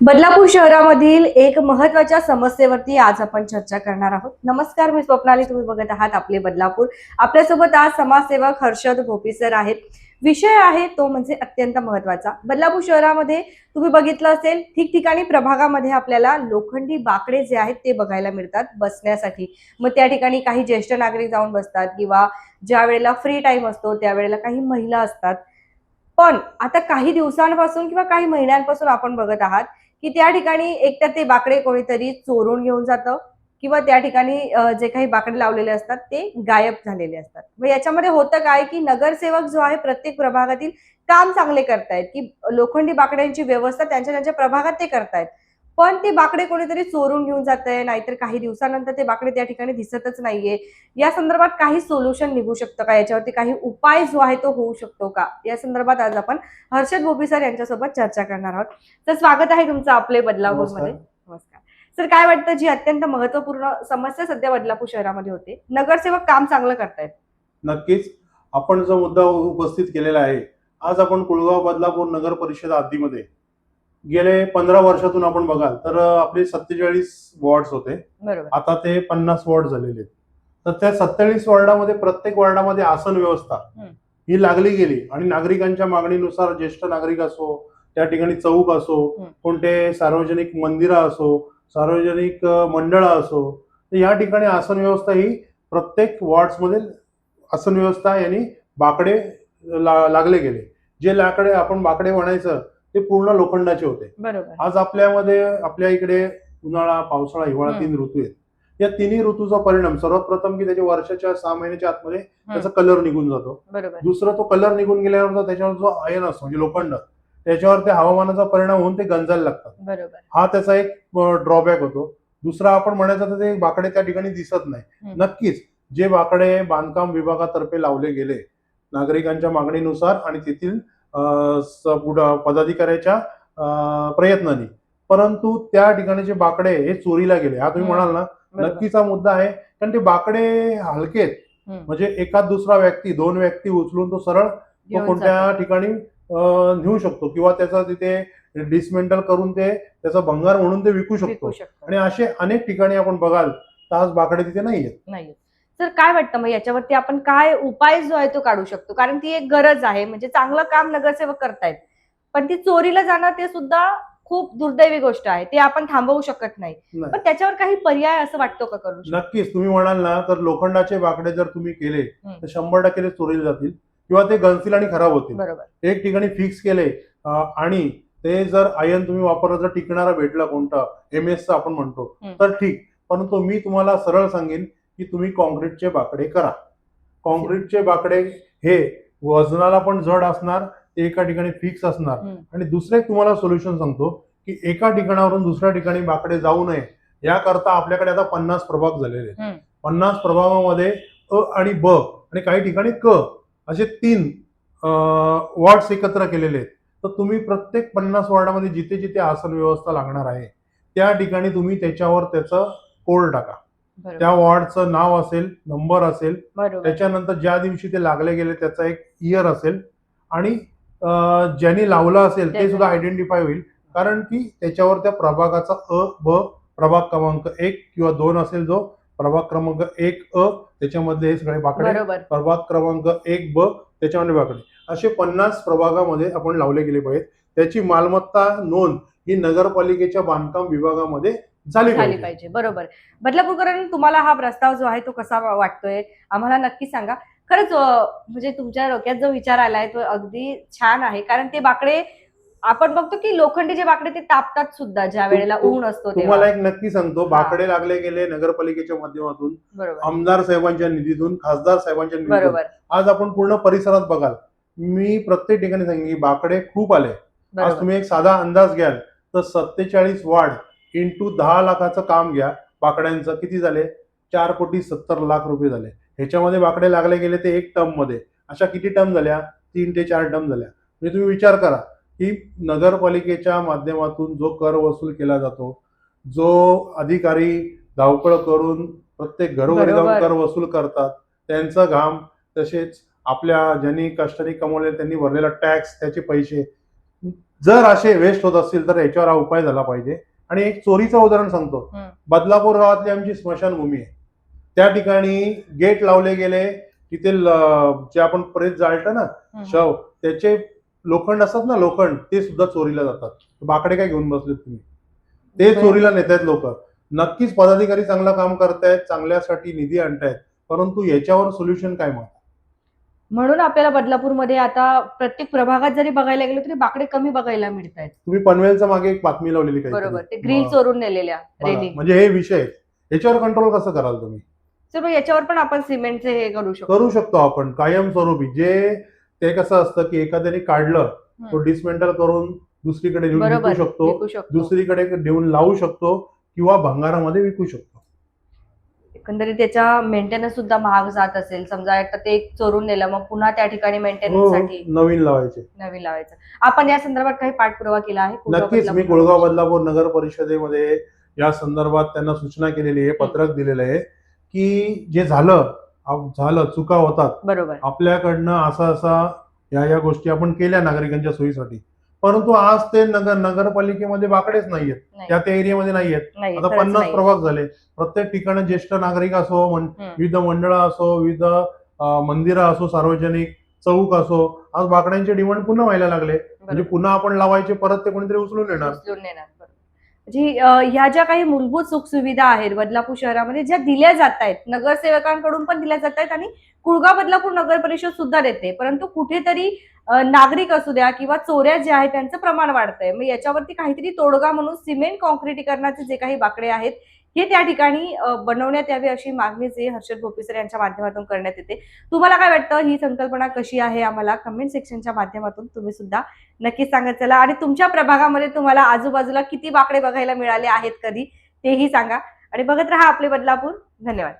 बदलापूर शहरामधील एक महत्त्वाच्या समस्येवरती आज आपण चर्चा करणार आहोत. नमस्कार मी स्वप्नाली. तुम्ही बघत आहात आपले बदलापूर. आपल्यासोबत आज समाजसेवक हर्षद भोपी सर आहेत. विषय आहे तो म्हणजे अत्यंत महत्त्वाचा बदलापूर शहरामध्ये तुम्ही बघितलं असेल ठिकठिकाणी प्रभागामध्ये आपल्याला लोखंडी बाकडे जे आहेत ते बघायला मिळतात बसण्यासाठी. मग त्या ठिकाणी काही ज्येष्ठ नागरिक जाऊन बसतात किंवा ज्या वेळेला फ्री टाइम असतो त्यावेळेला काही महिला असतात. पण आता काही दिवसांपासून किंवा काही महिन्यांपासून आपण बघत आहात की त्या ठिकाणी एकतर ते बाकडे कोणीतरी चोरून घेऊन जातं किंवा त्या ठिकाणी जे काही बाकडे लावलेले असतात ते गायब झालेले असतात. मग याच्यामध्ये होतं काय की नगरसेवक जो आहे प्रत्येक प्रभागातील काम चांगले करतायत की लोखंडी बाकड्यांची व्यवस्था त्यांच्या त्यांच्या प्रभागात ते करतायत. पण ते बाकडे कोणीतरी चोरून घेऊन जात आहे नाहीतर काही दिवसानंतर ते बाकडे त्या ठिकाणी दिसतच नाहीये. या संदर्भात काही सोल्युशन निघू शकतं का? याच्यावरती काही उपाय जो आहे तो होऊ शकतो का? या संदर्भात आज आपण हर्षद बोबी सर यांच्यासोबत चर्चा करणार आहोत. तर स्वागत आहे तुमचं आपले बदलापूरमध्ये नमस्कार. सर काय वाटतं जी अत्यंत महत्त्वपूर्ण समस्या सध्या बदलापूर शहरामध्ये होते नगरसेवक काम चांगलं करतायत? नक्कीच. आपण जो मुद्दा उपस्थित केलेला आहे आज आपण कुळगाव बदलापूर नगर परिषद हद्दीमध्ये गेले पंधरा वर्षातून आपण बघाल तर आपले सत्तेचाळीस वॉर्ड्स होते बरोबर आता ते पन्नास वॉर्ड झालेले आहेत. तर त्या सत्तेचाळीस वॉर्डामध्ये प्रत्येक वॉर्डामध्ये आसन व्यवस्था हम्म. ही लागली गेली आणि नागरिकांच्या मागणीनुसार ज्येष्ठ नागरिक असो त्या ठिकाणी चौक असो हम्म. कोणते सार्वजनिक मंदिरं असो सार्वजनिक अ, मंडळं असो तर या ठिकाणी आसन व्यवस्था ही प्रत्येक वॉर्ड्समध्ये आसन व्यवस्था यांनी बाकडे ला- लागले गेले जे लाकडे आपण बाकडे म्हणायचं ते पूर्ण लोखंडाचे होते. बरोबर. आज आपल्यामध्ये आपल्या इकडे उन्हाळा पावसाळा हिवाळा. तीन ऋतू आहेत. या तिन्ही ऋतूचा परिणाम सर्वात प्रथम की त्याच्या वर्षाच्या सहा महिन्याच्या आतमध्ये त्याचा कलर निघून जातो. बरोबर. दुसरं तो कलर निघून गेल्यावर त्याच्यावर जो आयन असतो म्हणजे लोखंड त्याच्यावर ते हवामानाचा परिणाम होऊन ते गंजायला लागतात. हा त्याचा एक ड्रॉबॅक होतो. दुसरा आपण म्हणायचं तर ते बाकडे त्या ठिकाणी दिसत नाही. नक्कीच जे बाकडे बांधकाम विभागातर्फे लावले गेले नागरिकांच्या मागणीनुसार आणि तेथील पदाधिकाऱ्याच्या प्रयत्नांनी. परंतु त्या ठिकाणी जे बाकडे हे चोरीला गेले हा तुम्ही. म्हणाल ना नक्कीच मुद्दा आहे. कारण ते बाकडे हलके आहेत हम्म. म्हणजे एखाद दुसरा व्यक्ती दोन व्यक्ती उचलून तो सरळ कोणत्या. ठिकाणी नेऊ शकतो किंवा त्याचा तिथे डिसमेंटल करून ते त्याचा भंगार म्हणून ते विकू शकतो. विकू शकतो. आणि असे अनेक ठिकाणी आपण बघाल तर आज बाकडे तिथे नाही आहेत सर काय वाटतं मग याच्यावरती आपण काय उपाय जो आहे तो काढू शकतो कारण ती एक गरज आहे म्हणजे चांगलं काम नगरसेवक करतायत पण ती चोरीला जाणं ते सुद्धा खूप दुर्दैवी गोष्ट आहे ते आपण थांबवू शकत नाही नाही. पण त्याच्यावर काही पर्याय असं वाटतो का करू शकतो? नक्कीच तुम्ही म्हणाल ना तर लोखंडाचे बाकडे जर तुम्ही केले हम्म. तर शंभर टक्के ते चोरीला जातील किंवा ते गंजतील आणि खराब होतील बरोबर एक ठिकाणी फिक्स केले अं, आणि ते जर आयन तुम्ही वापरलं जर टिकणारा भेटला कोणता एम एस आपण म्हणतो हम्म. तर ठीक परंतु मी तुम्हाला सरळ सांगेन की तुम्ही कॉन्क्रीटचे बाकडे करा. कॉन्क्रीटचे बाकडे हे वजनाला पण जड असणार ते एका ठिकाणी फिक्स असणार. आणि दुसरे तुम्हाला सोल्युशन सांगतो की एका ठिकाणावरून दुसऱ्या ठिकाणी बाकडे जाऊ नये. याकरता आपल्याकडे आता पन्नास प्रभाग झालेले आहेत. पन्नास प्रभागामध्ये अ आणि ब आणि काही ठिकाणी क असे तीन वॉर्ड्स एकत्र केलेले आहेत. तर तुम्ही प्रत्येक पन्नास वॉर्डामध्ये जिथे जिथे आसन व्यवस्था लागणार आहे त्या ठिकाणी तुम्ही त्याच्यावर त्याचं कोड टाका. त्या वॉर्डचं नाव असेल नंबर असेल त्याच्यानंतर ज्या दिवशी ते लागले गेले त्याचा एक इयर असेल. आणि ज्यांनी लावलं असेल ते सुद्धा आयडेंटिफाय होईल. कारण की त्याच्यावर त्या प्रभागाचा अ ब प्रभाग क्रमांक एक किंवा दोन असेल जो प्रभाग क्रमांक एक अ त्याच्यामध्ये हे सगळे बाकडे. प्रभाग क्रमांक एक ब त्याच्यामध्ये बाकडे. असे पन्नास प्रभागामध्ये आपण लावले गेले पाहिजेत. त्याची मालमत्ता नोंद ही नगरपालिकेच्या बांधकाम विभागामध्ये झाली पाहिजे. बरोबर. बदलापूरकरांनी तुम्हाला हा प्रस्ताव जो आहे तो कसा वाटतोय? आम्हाला नक्की सांगा. खरंच म्हणजे तुमच्या डोक्यात जो विचार आलाय तो अगदी छान आहे. कारण ते बाकडे आपण बघतो की लोखंडी जे बाकडे ते तापतात सुद्धा ज्या वेळेला ऊन असतो तुम्हाला एक नक्की सांगतो. बाकडे लागले गेले नगरपालिकेच्या माध्यमातून. आमदार साहेबांच्या निधीतून खासदार साहेबांच्या निधीतून. आज आपण पूर्ण परिसरात बघाल. मी प्रत्येक ठिकाणी सांगेन की बाकडे खूप आले. आज तुम्ही एक साधा अंदाज घ्याल. तर सत्तेचाळीस वाढ इंटू दहा लाखाचं काम घ्या. बाकड्यांचं किती झाले? चार कोटी सत्तर लाख रुपये झाले. ह्याच्यामध्ये बाकडे लागले गेले ते एक टर्ममध्ये. अशा किती टर्म झाल्या? तीन ते चार टर्म झाल्या. म्हणजे तुम्ही विचार करा. की नगरपालिकेच्या माध्यमातून जो कर वसूल केला जातो जो अधिकारी धावपळ करून प्रत्येक घरोघरी जाऊन. कर वसूल करतात त्यांचा घाम तसेच आपल्या ज्यांनी कष्टाने कमवले त्यांनी भरलेला टॅक्स त्याचे पैसे जर असे वेस्ट होत असतील तर याच्यावर हा उपाय झाला पाहिजे. आणि एक चोरीचं उदाहरण सांगतो. बदलापूर गावातली आमची स्मशानभूमी आहे त्या ठिकाणी गेट लावले गेले तिथे जे आपण प्रेत जाळतं ना. शव त्याचे लोखंड असतात ना लोखंड ते सुद्धा चोरीला जातात बाकडे काय घेऊन बसलेत तुम्ही ते. चोरीला नेत आहेत लोक नक्कीच पदाधिकारी चांगलं काम करतायत चांगल्यासाठी निधी आणतायत परंतु याच्यावर सोल्युशन काय मग म्हणून आपल्याला बदलापूरमध्ये आता प्रत्येक प्रभागात जरी बघायला गेलो तरी बाकडे कमी बघायला मिळत आहेत तुम्ही पनवेलच्या मागे एक बातमी लावलेली. बरोबर ते ग्रिल. चोरून नेलेल्या म्हणजे हे विषय. याच्यावर कंट्रोल कसं कराल तुम्ही मग याच्यावर पण आपण सिमेंटचे हे करू शकतो करू शकतो आपण कायमस्वरूपी जे ते कसं असतं की एखाद्याने काढलं तो. डिसमेंटल करून दुसरीकडे विकू शकतो दुसरीकडे नेऊन लावू शकतो किंवा भंगारामध्ये विकू शकतो एकंदरीत त्याचा मेंटेनन्स सुद्धा महाग जात असेल. समजा आता ते एक चोरून नेलं मग पुन्हा त्या ठिकाणी हो, मेंटेनन्ससाठी नवीन लावायचे. नवीन लावायचं. आपण या संदर्भात काही पाठपुरावा केला आहे? नक्कीच मी गुळगाव बदलापूर नगर परिषदेमध्ये या संदर्भात त्यांना सूचना केलेली आहे पत्रक दिलेलं आहे की जे झालं झालं चुका होतात. बरोबर. आपल्याकडनं असा असा या या गोष्टी आपण केल्या नागरिकांच्या सोयीसाठी. परंतु आज ते नगर नगरपालिकेमध्ये बाकडेच नाहीयेत नाही त्या त्या एरियामध्ये नाहीयेत नाही आता खरंच पन्नास नाही. प्रभाग झाले प्रत्येक ठिकाणी ज्येष्ठ नागरिक असो हम्म. विविध मंडळं असो विविध अं, मंदिरं असो सार्वजनिक चौक असो आज बाकड्यांचे डिमांड पुन्हा व्हायला लागले म्हणजे बरोबर. पुन्हा आपण लावायचे परत ते कोणीतरी उचलून येणार उचलून नेणार बरोबर. म्हणजे अं, ह्या ज्या काही मूलभूत सुखसुविधा आहेत बदलापूर शहरामध्ये ज्या दिल्या जात आहेत नगरसेवकांकडून पण दिल्या जात आहेत आणि कुळगाव बदलापूर नगर परिषद सुद्धा देते. परंतु कुठेतरी नागरिक असू द्या किंवा चोऱ्या ज्या आहेत त्यांचं प्रमाण वाढतंय. मग याच्यावरती काहीतरी तोडगा म्हणून सिमेंट कॉन्क्रिटीकरणाचे जे काही बाकडे आहेत हे त्या ठिकाणी बनवण्यात यावे अशी मागणी जे हर्षद भोपीसर यांच्या माध्यमातून करण्यात येते. तुम्हाला काय वाटतं? ही संकल्पना कशी आहे? आम्हाला कमेंट सेक्शनच्या माध्यमातून तुम्ही सुद्धा नक्कीच सांगत चला आणि तुमच्या प्रभागामध्ये तुम्हाला आजूबाजूला किती बाकडे बघायला मिळाले आहेत कधी तेही सांगा. आणि बघत राहा आपले बदलापूर. धन्यवाद.